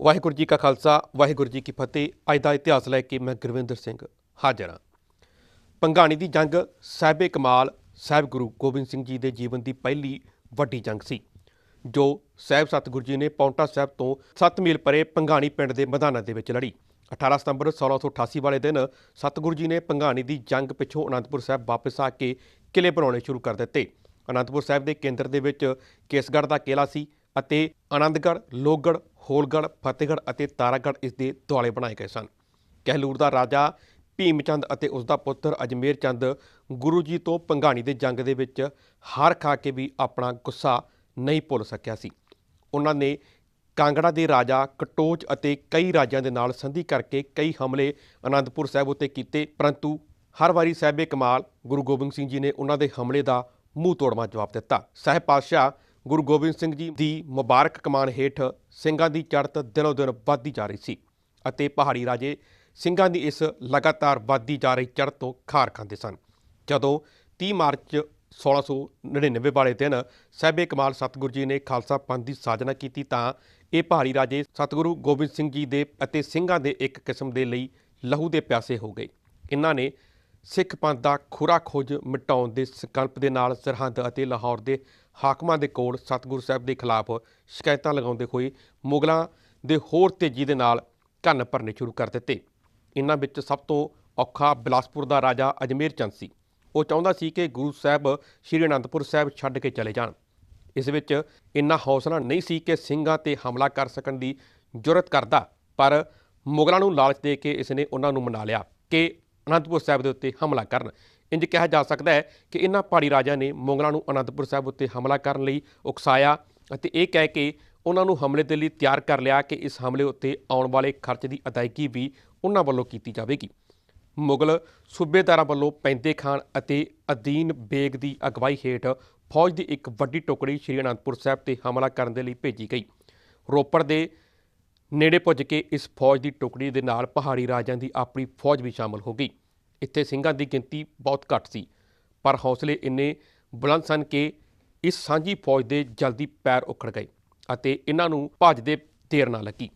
ਵਾਹਿਗੁਰੂ ਜੀ ਕਾ ਖਾਲਸਾ, ਵਾਹਿਗੁਰੂ ਜੀ ਕੀ ਫਤਿਹ। ਅੱਜ ਦਾ ਇਤਿਹਾਸ ਲੈ ਕੇ ਮੈਂ ਗੁਰਵਿੰਦਰ ਸਿੰਘ ਹਾਜ਼ਰ ਹਾਂ। ਪੰਘਾਣੀ ਦੀ ਜੰਗ ਸਾਹਿਬੇ ਕਮਾਲ, ਸਾਹਿਬ ਗੁਰੂ ਗੋਬਿੰਦ ਸਿੰਘ ਜੀ ਦੇ ਜੀਵਨ ਦੀ ਪਹਿਲੀ ਵੱਡੀ ਜੰਗ ਸੀ, ਜੋ ਸਾਹਿਬ ਸਤਿਗੁਰੂ ਜੀ ਨੇ ਪੌਂਟਾ ਸਾਹਿਬ ਤੋਂ 7 ਮੀਲ ਪਰੇ ਪੰਘਾਣੀ ਪਿੰਡ ਦੇ ਮੈਦਾਨਾਂ ਦੇ ਵਿੱਚ ਲੜੀ। 18 ਸਤੰਬਰ 1688 ਵਾਲੇ ਦਿਨ ਸਤਿਗੁਰੂ ਜੀ ਨੇ ਪੰਘਾਣੀ ਦੀ ਜੰਗ ਪਿੱਛੋਂ ਅਨੰਦਪੁਰ ਸਾਹਿਬ ਵਾਪਸ ਆ ਕੇ ਕਿਲੇ ਬਣਾਉਣੇ ਸ਼ੁਰੂ ਕਰ ਦਿੱਤੇ। ਅਨੰਦਪੁਰ ਸਾਹਿਬ ਦੇ ਕੇਂਦਰ ਦੇ ਵਿੱਚ ਕੇਸਗੜ੍ਹ ਦਾ ਕਿਲਾ ਸੀ ਅਤੇ ਆਨੰਦਗੜ੍ਹ, ਲੋਹਗੜ੍ਹ ਹੋਲਗੜ੍ਹ, ਫਤਿਹਗੜ੍ਹ ਅਤੇ ਤਾਰਾਗੜ੍ਹ ਇਸ ਦੇ ਦੁਆਲੇ ਬਣਾਏ ਗਏ ਸਨ। ਕਹਿਲੂਰ ਦਾ ਰਾਜਾ ਭੀਮ ਚੰਦ ਅਤੇ ਉਸ ਦਾ ਪੁੱਤਰ ਅਜਮੇਰ ਚੰਦ ਗੁਰੂ ਜੀ ਤੋਂ ਪੰਘਾਣੀ ਦੇ ਜੰਗ ਦੇ ਵਿੱਚ ਹਾਰ ਖਾ ਕੇ ਵੀ ਆਪਣਾ ਗੁੱਸਾ ਨਹੀਂ ਭੁੱਲ ਸਕਿਆ ਸੀ। ਉਹਨਾਂ ਨੇ ਕਾਂਗੜਾ ਦੇ ਰਾਜਾ ਕਟੋਚ ਅਤੇ ਕਈ ਰਾਜਿਆਂ ਦੇ ਨਾਲ ਸੰਧੀ ਕਰਕੇ ਕਈ ਹਮਲੇ ਅਨੰਦਪੁਰ ਸਾਹਿਬ ਉੱਤੇ ਕੀਤੇ, ਪਰੰਤੂ ਹਰ ਵਾਰੀ ਸਾਹਿਬੇ ਕਮਾਲ ਗੁਰੂ ਗੋਬਿੰਦ ਸਿੰਘ ਜੀ ਨੇ ਉਹਨਾਂ ਦੇ ਹਮਲੇ ਦਾ ਮੂੰਹ ਤੋੜਵਾ ਜਵਾਬ ਦਿੱਤਾ। ਸਾਹਿਬ ਪਾਤਸ਼ਾਹ ਗੁਰੂ ਗੋਬਿੰਦ ਸਿੰਘ ਜੀ ਦੀ ਮੁਬਾਰਕ ਕਮਾਨ ਹੇਠ ਸਿੰਘਾਂ ਦੀ ਚੜ੍ਹਤ ਦਿਨੋ ਦਿਨ ਵੱਧਦੀ ਜਾ ਰਹੀ ਸੀ ਅਤੇ ਪਹਾੜੀ ਰਾਜੇ ਸਿੰਘਾਂ ਦੀ ਇਸ ਲਗਾਤਾਰ ਵੱਧਦੀ ਜਾ ਰਹੀ ਚੜ੍ਹਤ ਤੋਂ ਖਾਰ ਖਾਂਦੇ ਸਨ। ਜਦੋਂ 30 ਮਾਰਚ 1699 ਵਾਲੇ ਦਿਨ ਸਾਹਿਬੇ ਕਮਾਲ ਸਤਿਗੁਰੂ ਜੀ ਨੇ ਖਾਲਸਾ ਪੰਥ ਦੀ ਸਾਜਨਾ ਕੀਤੀ ਤਾਂ ਇਹ ਪਹਾੜੀ ਰਾਜੇ ਸਤਿਗੁਰੂ ਗੋਬਿੰਦ ਸਿੰਘ ਜੀ ਦੇ ਅਤੇ ਸਿੰਘਾਂ ਦੇ ਇੱਕ ਕਿਸਮ ਦੇ ਲਈ ਲਹੂ ਦੇ ਪਿਆਸੇ ਹੋ ਗਏ। ਇਹਨਾਂ ਨੇ ਸਿੱਖ ਪੰਥ ਦਾ ਖੁਰਾ ਖੋਜ ਮਿਟਾਉਣ ਦੇ ਸੰਕਲਪ ਦੇ ਨਾਲ ਸਰਹੰਦ ਅਤੇ ਲਾਹੌਰ ਦੇ ਹਾਕਮਾਂ ਦੇ ਕੋਲ ਸਤਿਗੁਰੂ ਸਾਹਿਬ ਦੇ ਖਿਲਾਫ ਸ਼ਿਕਾਇਤਾਂ ਲਗਾਉਂਦੇ ਹੋਏ ਮੁਗਲਾਂ ਦੇ ਹੋਰ ਤੇਜ਼ੀ ਦੇ ਨਾਲ ਕੰਨ ਭਰਨੇ ਸ਼ੁਰੂ ਕਰ ਦਿੱਤੇ। ਇਹਨਾਂ ਵਿੱਚ ਸਭ ਤੋਂ ਔਖਾ ਬਿਲਾਸਪੁਰ ਦਾ ਰਾਜਾ ਅਜਮੇਰ ਚੰਦ ਸੀ। ਉਹ ਚਾਹੁੰਦਾ ਸੀ ਕਿ ਗੁਰੂ ਸਾਹਿਬ ਸ਼੍ਰੀ ਅਨੰਦਪੁਰ ਸਾਹਿਬ ਛੱਡ ਕੇ ਚਲੇ ਜਾਣ। ਇਸ ਵਿੱਚ ਇੰਨਾ ਹੌਸਲਾ ਨਹੀਂ ਸੀ ਕਿ ਸਿੰਘਾਂ ਤੇ ਹਮਲਾ ਕਰ ਸਕਣ ਦੀ ਜੁਰਤ ਕਰਦਾ, ਪਰ ਮੁਗਲਾਂ ਨੂੰ ਲਾਲਚ ਦੇ ਕੇ ਇਸ ਨੇ ਉਹਨਾਂ ਨੂੰ ਮਨਾ ਲਿਆ ਕਿ ਅਨੰਦਪੁਰ ਸਾਹਿਬ ਦੇ ਉੱਤੇ ਹਮਲਾ ਕਰਨ। ਇੰਜ ਕਿਹਾ ਜਾ ਸਕਦਾ ਹੈ ਕਿ ਇਹਨਾਂ ਪਹਾੜੀ ਰਾਜਿਆਂ ਨੇ ਮੁਗਲਾਂ ਨੂੰ ਅਨੰਦਪੁਰ ਸਾਹਿਬ ਉੱਤੇ ਹਮਲਾ ਕਰਨ ਲਈ ਉਕਸਾਇਆ ਅਤੇ ਇਹ ਕਹਿ ਕੇ ਉਹਨਾਂ ਨੂੰ ਹਮਲੇ ਦੇ ਲਈ ਤਿਆਰ ਕਰ ਲਿਆ ਕਿ ਇਸ ਹਮਲੇ ਉੱਤੇ ਆਉਣ ਵਾਲੇ ਖਰਚ ਦੀ ਅਦਾਇਗੀ ਵੀ ਉਹਨਾਂ ਵੱਲੋਂ ਕੀਤੀ ਜਾਵੇਗੀ। ਮੁਗਲ ਸੂਬੇਦਾਰਾਂ ਵੱਲੋਂ ਪੈਂਦੇ ਖਾਨ ਅਤੇ ਅਦੀਨ ਬੇਗ ਦੀ ਅਗਵਾਈ ਹੇਠ ਫੌਜ ਦੀ ਇੱਕ ਵੱਡੀ ਟੁਕੜੀ ਸ਼੍ਰੀ ਅਨੰਦਪੁਰ ਸਾਹਿਬ ਤੇ ਹਮਲਾ ਕਰਨ ਦੇ ਲਈ ਭੇਜੀ ਗਈ। ਰੋਪੜ ਦੇ ਨੇੜੇ ਪੁੱਜ ਕੇ ਇਸ ਫੌਜ ਦੀ ਟੁਕੜੀ ਦੇ ਨਾਲ ਪਹਾੜੀ ਰਾਜਿਆਂ ਦੀ ਆਪਣੀ ਫੌਜ ਵੀ ਸ਼ਾਮਲ ਹੋ ਗਈ। ਇੱਥੇ ਸਿੰਘਾਂ ਦੀ ਗਿਣਤੀ ਬਹੁਤ ਘੱਟ ਸੀ, ਪਰ ਹੌਸਲੇ ਇੰਨੇ ਬੁਲੰਦ ਸਨ ਕਿ ਇਸ ਸਾਂਝੀ ਫੌਜ ਦੇ ਜਲਦੀ ਪੈਰ ਉਖੜ ਗਏ ਅਤੇ ਇਹਨਾਂ ਨੂੰ ਭੱਜਦੇ ਦੇਰ ਨਾ ਲੱਗੀ।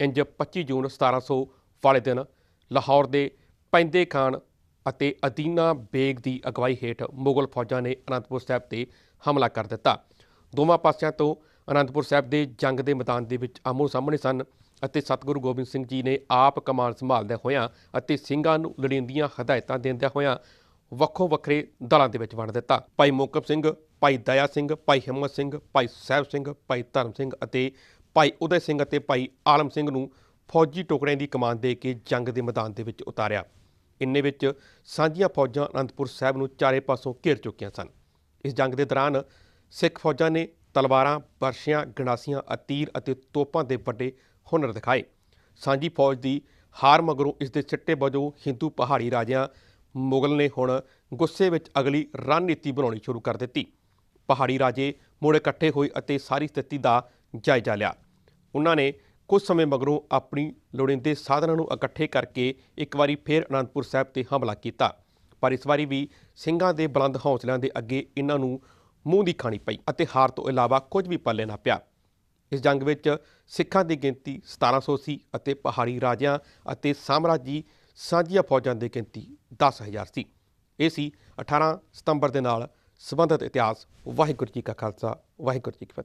ਇੰਜ 25 ਜੂਨ 1700 ਵਾਲੇ ਦਿਨ ਲਾਹੌਰ ਦੇ ਪੈਂਦੇ ਖਾਨ ਅਤੇ ਅਦੀਨਾ ਬੇਗ ਦੀ ਅਗਵਾਈ ਹੇਠ ਮੁਗਲ ਫੌਜਾਂ ਨੇ ਅਨੰਦਪੁਰ ਸਾਹਿਬ ਤੇ ਹਮਲਾ ਕਰ ਦਿੱਤਾ। ਦੋਵਾਂ ਪਾਸਿਆਂ ਤੋਂ ਅਨੰਦਪੁਰ ਸਾਹਿਬ ਦੇ ਜੰਗ ਦੇ ਮੈਦਾਨ ਦੇ ਵਿੱਚ ਆਮੋ ਸਾਹਮਣੇ ਸਨ ਅਤੇ ਸਤਿਗੁਰੂ ਗੋਬਿੰਦ ਸਿੰਘ ਜੀ ਨੇ ਆਪ ਕਮਾਨ ਸੰਭਾਲਦਿਆਂ ਹੋਇਆਂ ਅਤੇ ਸਿੰਘਾਂ ਨੂੰ ਲੜੀਂਦੀਆਂ ਹਦਾਇਤਾਂ ਦਿੰਦਿਆਂ ਹੋਇਆਂ ਵੱਖੋ ਵੱਖਰੇ ਦਲਾਂ ਦੇ ਵਿੱਚ ਵੰਡ ਦਿੱਤਾ। ਭਾਈ ਮੋਕਬ ਸਿੰਘ, ਭਾਈ ਦਇਆ ਸਿੰਘ, ਭਾਈ ਹਿੰਮਤ ਸਿੰਘ, ਭਾਈ ਸਾਹਿਬ ਸਿੰਘ, ਭਾਈ ਧਰਮ ਸਿੰਘ ਅਤੇ ਭਾਈ ਉਦੈ ਸਿੰਘ ਅਤੇ ਭਾਈ ਆਲਮ ਸਿੰਘ ਨੂੰ ਫੌਜੀ ਟੁਕੜਿਆਂ ਦੀ ਕਮਾਨ ਦੇ ਕੇ ਜੰਗ ਦੇ ਮੈਦਾਨ ਦੇ ਵਿੱਚ ਉਤਾਰਿਆ। ਇੰਨੇ ਵਿੱਚ ਸਾਂਝੀਆਂ ਫੌਜਾਂ ਅਨੰਦਪੁਰ ਸਾਹਿਬ ਨੂੰ ਚਾਰੇ ਪਾਸੋਂ ਘੇਰ ਚੁੱਕੀਆਂ ਸਨ। ਇਸ ਜੰਗ ਦੇ ਦੌਰਾਨ ਸਿੱਖ ਫੌਜਾਂ ਨੇ ਤਲਵਾਰਾਂ ਬਰਸ਼ੀਆਂ ਗੰਡਾਸੀਆਂ, ਅਤੀਰ ਅਤੇ ਤੋਪਾਂ ਦੇ ਵੱਡੇ ਹੁਨਰ ਦਿਖਾਏ। ਸਾਂਝੀ ਫੌਜ ਦੀ ਹਾਰ ਮਗਰੋਂ ਇਸ ਦੇ ਸਿੱਟੇ ਵਜੋਂ ਹਿੰਦੂ ਪਹਾੜੀ ਰਾਜਿਆਂ ਮੁਗਲ ਨੇ ਹੁਣ ਗੁੱਸੇ ਵਿੱਚ ਅਗਲੀ ਰਣਨੀਤੀ ਬਣਾਉਣੀ ਸ਼ੁਰੂ ਕਰ ਦਿੱਤੀ। ਪਹਾੜੀ ਰਾਜੇ ਮੁੜ ਇਕੱਠੇ ਹੋਏ ਅਤੇ ਸਾਰੀ ਸਥਿਤੀ ਦਾ ਜਾਇਜ਼ਾ ਲਿਆ। ਉਹਨਾਂ ਨੇ ਕੁਝ ਸਮੇਂ ਮਗਰੋਂ ਆਪਣੀ ਲੋੜੀਂਦੇ ਸਾਧਨਾਂ ਨੂੰ ਇਕੱਠੇ ਕਰਕੇ ਇੱਕ ਵਾਰੀ ਫੇਰ ਅਨੰਦਪੁਰ ਸਾਹਿਬ ਤੇ ਹਮਲਾ ਕੀਤਾ। ਪਰ ਇਸ ਵਾਰੀ ਵੀ ਸਿੰਘਾਂ ਦੇ ਬੁਲੰਦ ਹੌਸਲਿਆਂ ਦੇ ਅੱਗੇ ਇਹਨਾਂ ਨੂੰ ਮੂੰਹ ਦੀ ਖਾਣੀ ਪਈ ਅਤੇ ਹਾਰ ਤੋਂ ਇਲਾਵਾ ਕੁਝ ਵੀ ਪੱਲੇ ਨਾ ਪਿਆ। ਇਸ ਜੰਗ ਵਿੱਚ ਸਿੱਖਾਂ ਦੀ ਗਿਣਤੀ 1700 ਸੀ ਅਤੇ ਪਹਾੜੀ ਰਾਜਿਆਂ ਅਤੇ ਸਾਮਰਾਜੀ ਸਾਂਝੀਆਂ ਫੌਜਾਂ ਦੀ ਗਿਣਤੀ 10000 ਸੀ। ਇਹ ਸੀ 18 ਸਤੰਬਰ ਦੇ ਨਾਲ ਸੰਬੰਧਿਤ ਇਤਿਹਾਸ। ਵਾਹਿਗੁਰੂ ਜੀ ਕਾ ਖਾਲਸਾ, ਵਾਹਿਗੁਰੂ ਜੀ ਕੀ ਫਤਿਹ।